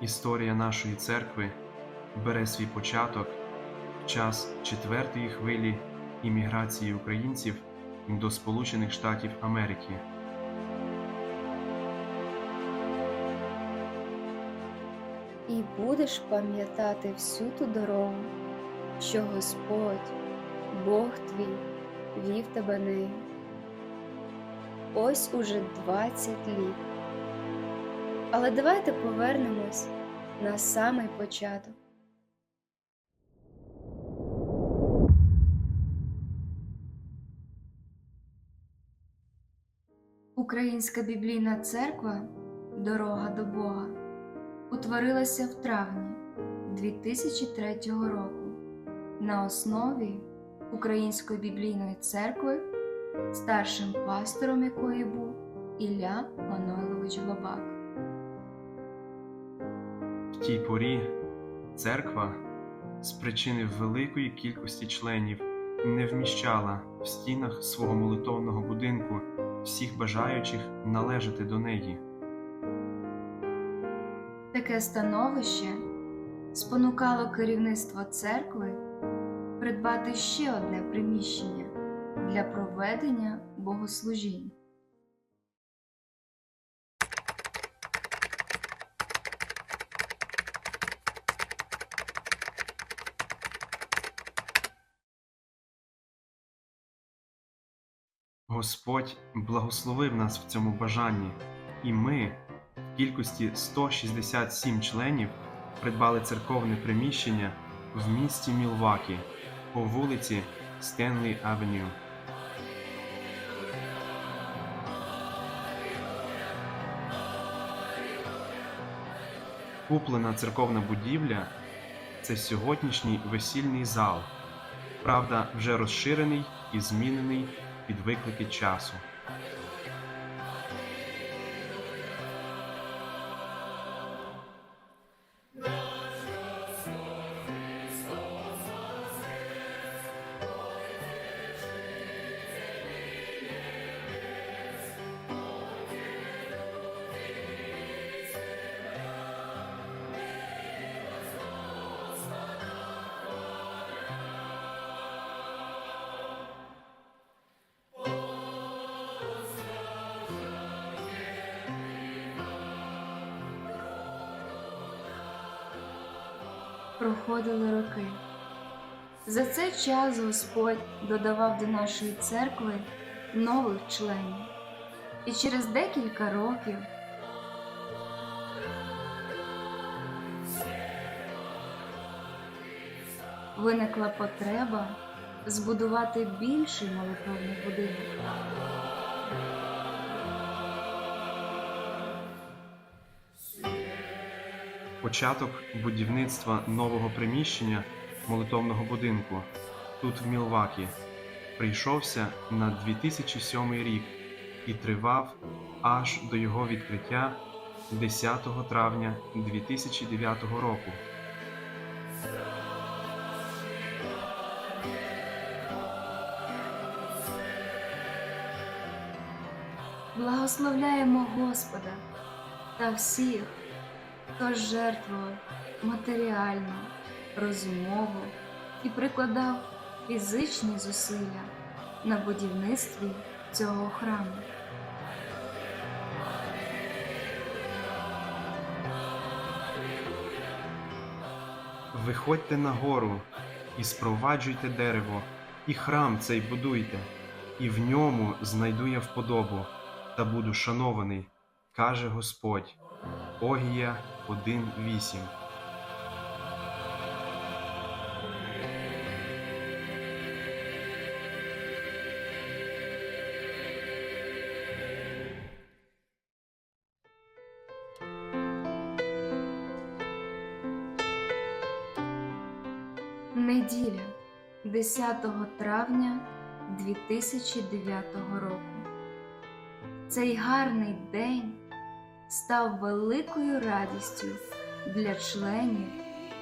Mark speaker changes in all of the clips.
Speaker 1: Історія нашої церкви бере свій початок в час четвертої хвилі імміграції українців до Сполучених Штатів Америки.
Speaker 2: І будеш пам'ятати всю ту дорогу, що Господь, Бог твій, вів тебе нею. Ось уже 20 літ. Але давайте повернемось на самий початок. Українська біблійна церква Дорога до Бога утворилася в травні 2003 року на основі Української біблійної церкви, старшим пастором якої був Ілля Манойлович Бабак.
Speaker 1: Тій порі церква з причини великої кількості членів не вміщала в стінах свого молитовного будинку всіх бажаючих належати до неї.
Speaker 2: Таке становище спонукало керівництво церкви придбати ще одне приміщення для проведення богослужінь.
Speaker 1: Господь благословив нас в цьому бажанні, і ми в кількості 167 членів придбали церковне приміщення в місті Мілвакі по вулиці Стенлі Авеню. Куплена церковна будівля це сьогоднішній весільний зал, правда, вже розширений і змінений під виклики часу.
Speaker 2: Проходили роки. За цей час Господь додавав до нашої церкви нових членів. І через декілька років виникла потреба збудувати більший молитовний будинок.
Speaker 1: Початок будівництва нового приміщення молитовного будинку тут в Мілвакі прийшовся на 2007 рік і тривав аж до його відкриття 10 травня 2009 року.
Speaker 2: Благословляємо Господа та всіх, хто жертвував матеріально, розумово і прикладав фізичні зусилля на будівництві цього храму.
Speaker 1: Виходьте на гору і спроваджуйте дерево, і храм цей будуйте, і в ньому знайду я вподобу, та буду шанований, каже Господь. Огія 1.8
Speaker 2: Неділя 10 травня 2009 року. Цей гарний день став великою радістю для членів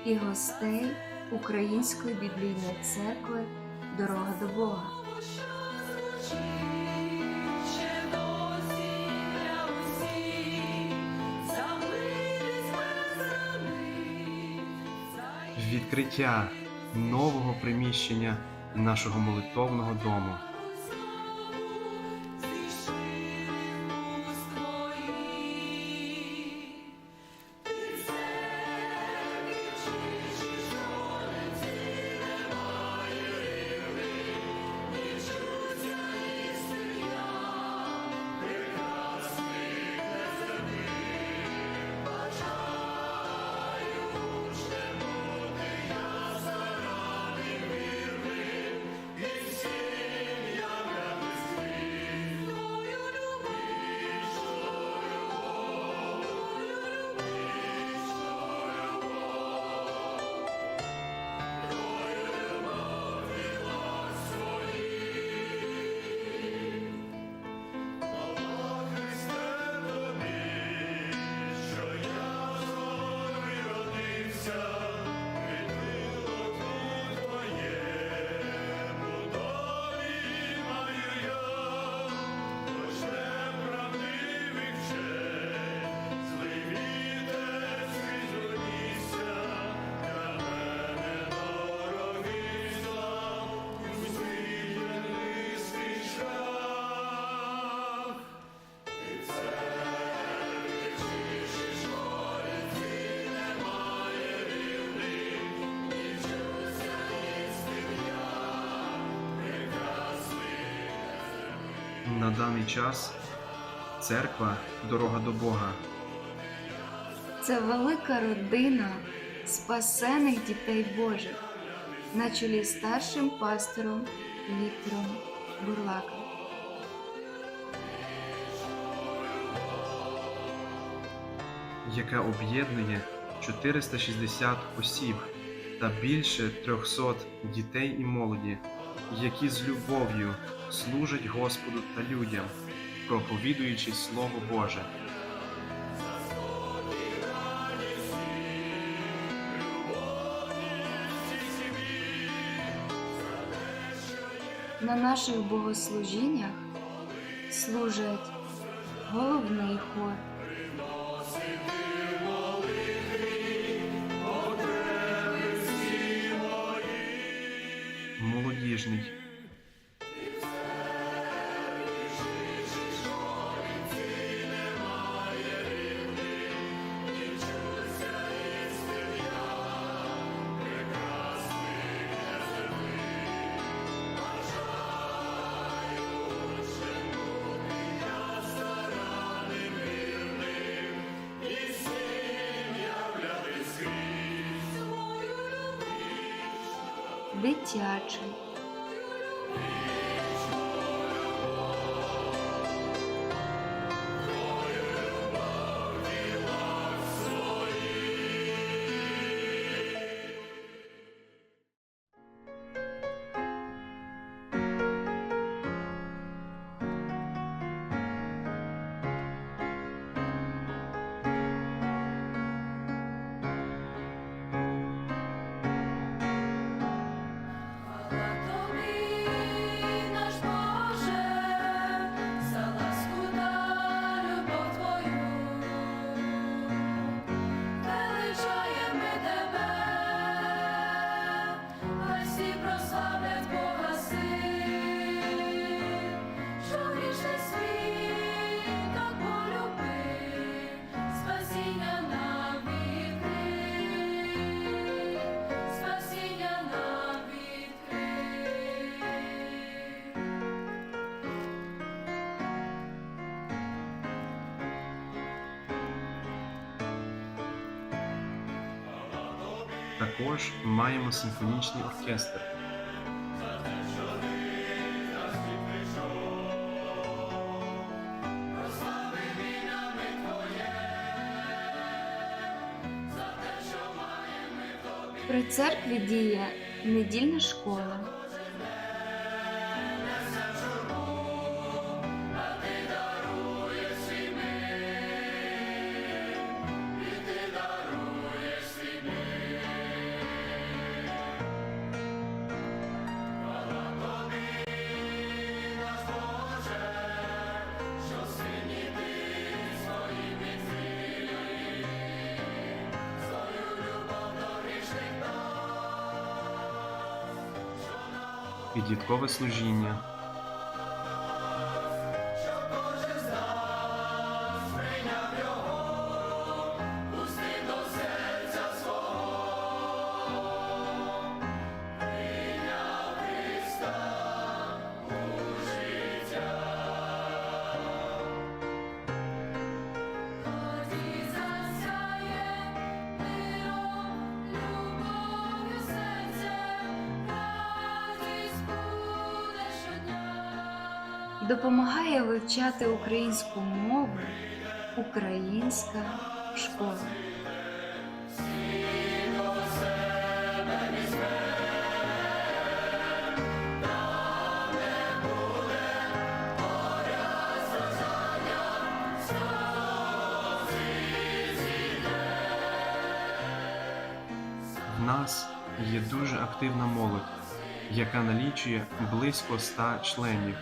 Speaker 2: і гостей Української біблійної церкви Дорога до Бога.
Speaker 1: відкриття нового приміщення нашого молитовного дому. Даний час церква дорога до Бога.
Speaker 3: Це велика родина спасених дітей Божих на чолі старшим пастором Віктором Бурлаком.
Speaker 1: яка об'єднує 460 осіб та більше 300 дітей і молоді, які з любов'ю служать Господу та людям, проповідуючи Слово Боже.
Speaker 3: На наших богослужіннях служать головний хор,
Speaker 1: Молодіжний,
Speaker 3: дитячий,
Speaker 1: також маємо симфонічний оркестр.
Speaker 3: При церкві діє недільна школа, підліткове служіння,
Speaker 2: Допомагає вивчати українську мову Українська школа.
Speaker 3: Нас є дуже активна молодь, яка налічує близько ста членів.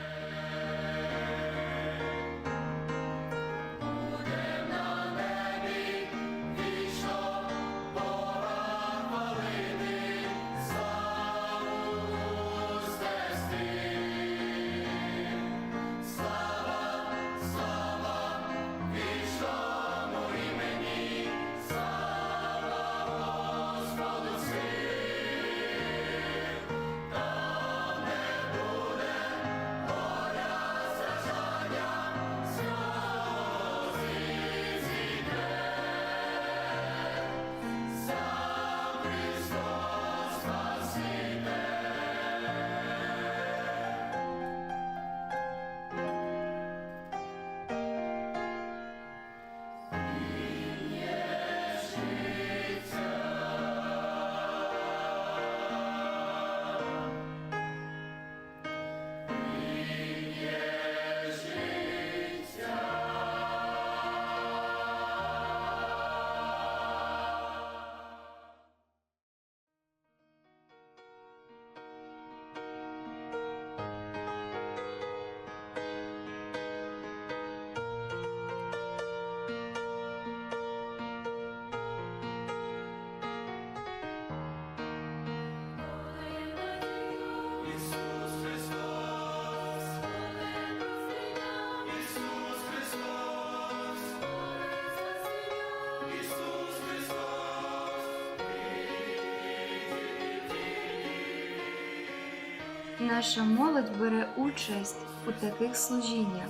Speaker 2: Наша молодь бере участь у таких служіннях.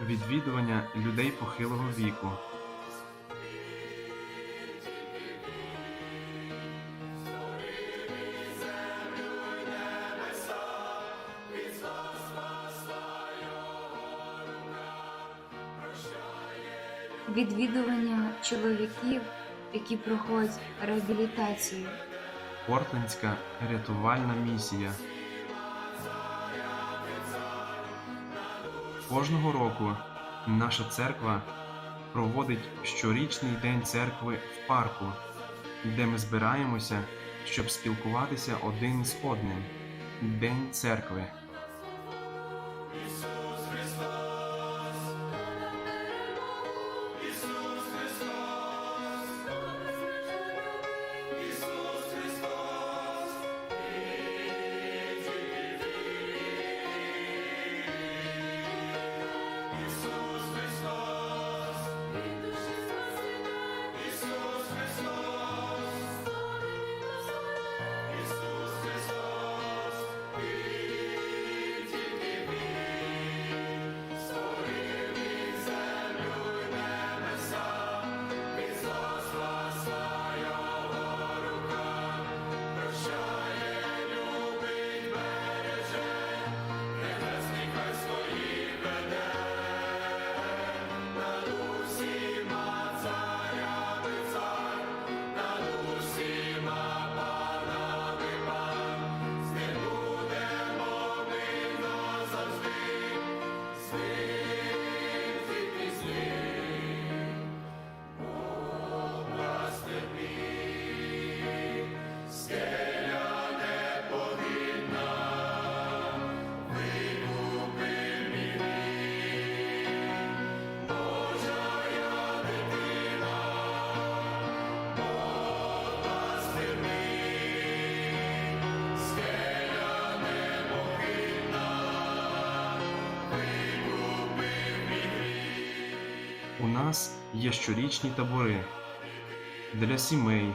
Speaker 3: Відвідування людей похилого віку,
Speaker 2: відвідування чоловіків, які проходять реабілітацію,
Speaker 3: Портлендська рятувальна місія. Кожного року наша церква проводить щорічний день церкви в парку, де ми збираємося, щоб спілкуватися один з одним. День церкви. нас є щорічні табори для сімей,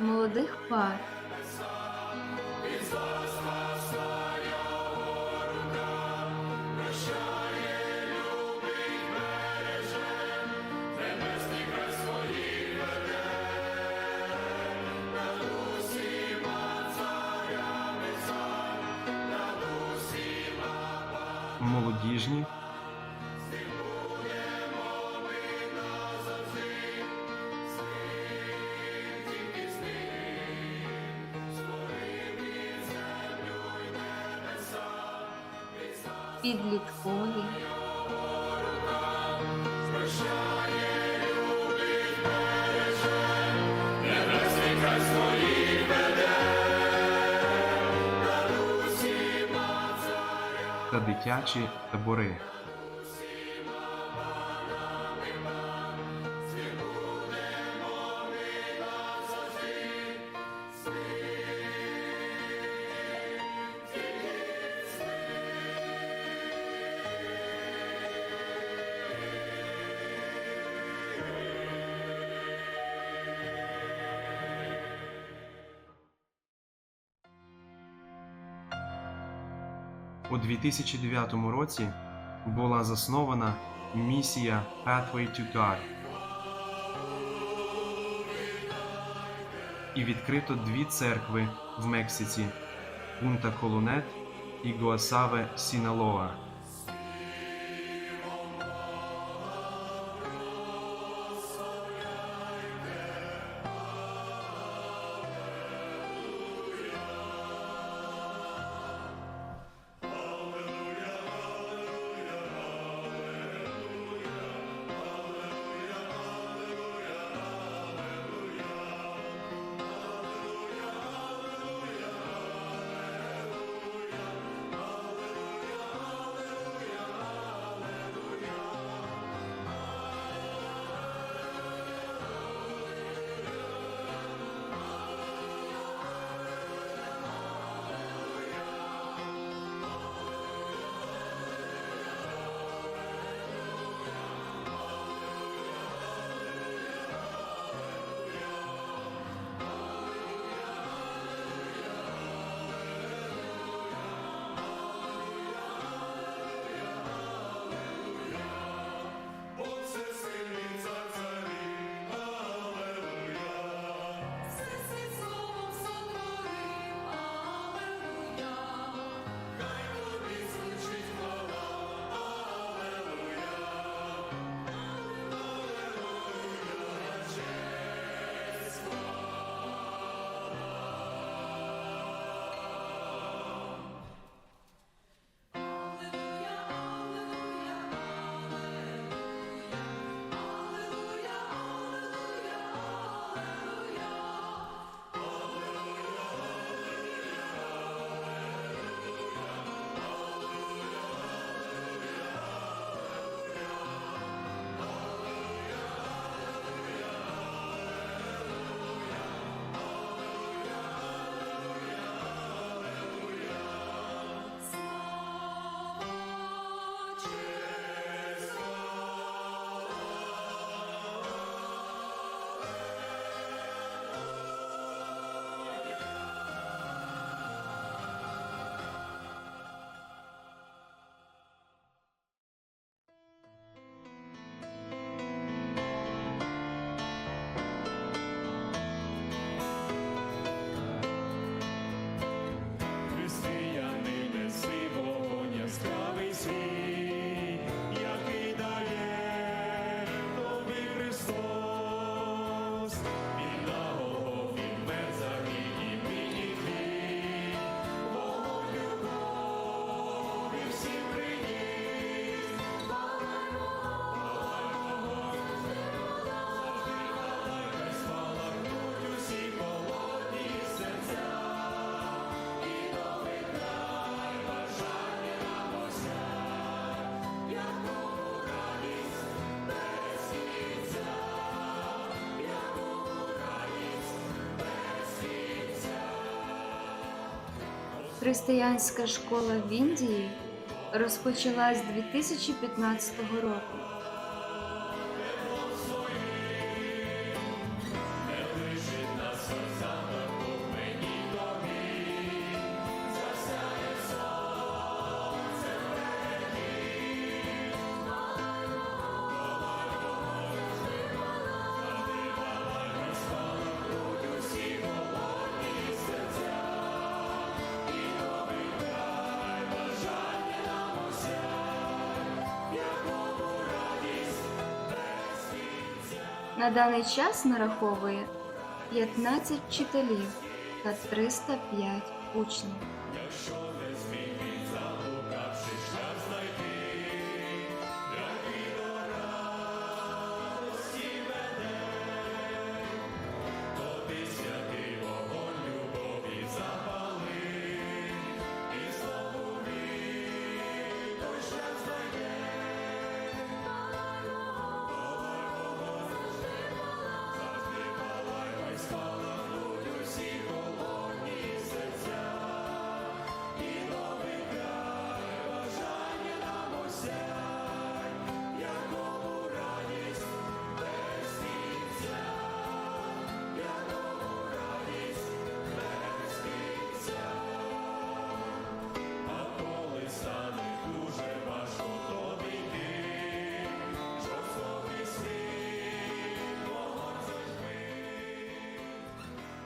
Speaker 2: молодих пар. підліткові.
Speaker 3: Та дитячі табори. У 2009 році була заснована місія Pathway to God і відкрито дві церкви в Мексиці Пунта Колунет і Гуасаве Сіналоа.
Speaker 2: Християнська школа в Індії розпочалась 2015 року. На даний час нараховує 15 вчителів та 305 учнів.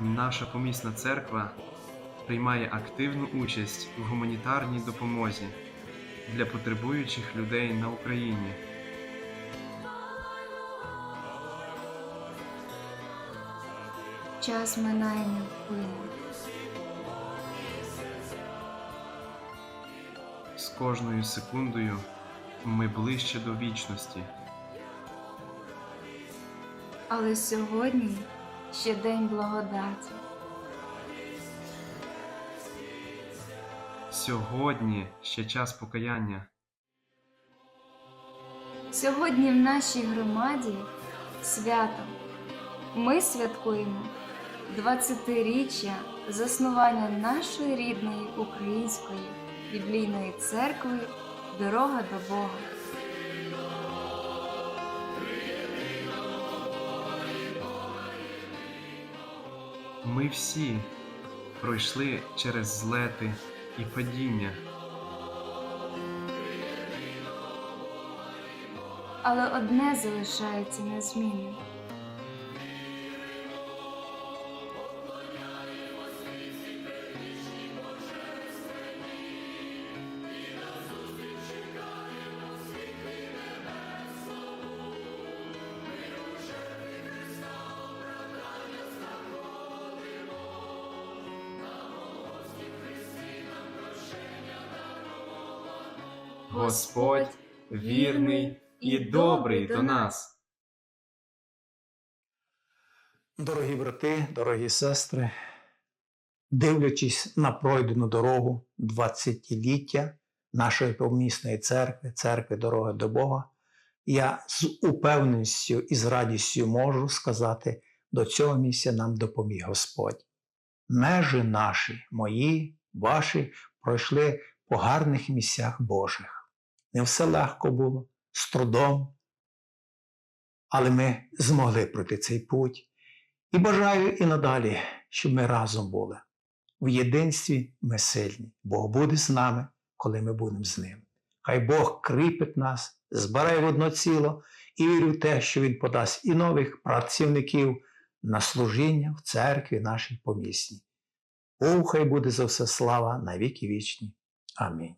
Speaker 1: Наша помісна церква приймає активну участь в гуманітарній допомозі для потребуючих людей на Україні.
Speaker 2: Час минає невпинно.
Speaker 1: З кожною секундою ми ближче до вічності.
Speaker 2: Але сьогодні ще день благодаті.
Speaker 1: Сьогодні ще час покаяння.
Speaker 2: Сьогодні в нашій громаді свято. Ми святкуємо 20-річчя заснування нашої рідної української біблійної церкви Дорога до Бога.
Speaker 1: Ми всі пройшли через злети і падіння.
Speaker 2: Але одне залишається незмінним.
Speaker 1: Добрий до нас.
Speaker 4: Дорогі брати, дорогі сестри, дивлячись на пройдену дорогу 20-ліття нашої помісної церкви, церкви Дороги до Бога, я з упевненістю і з радістю можу сказати, до цього місця нам допоміг Господь. Межі наші, мої, ваші, пройшли по гарних місцях Божих. Не все легко було, з трудом, але ми змогли пройти цей путь. І бажаю і надалі, щоб ми разом були. В єдинстві ми сильні. Бог буде з нами, коли ми будемо з ним. Хай Бог кріпить нас, збирає в одно ціло і вірю в те, що Він подасть і нових працівників на служіння в церкві нашій помісній. Богу хай буде за все слава на віки вічні. Амінь.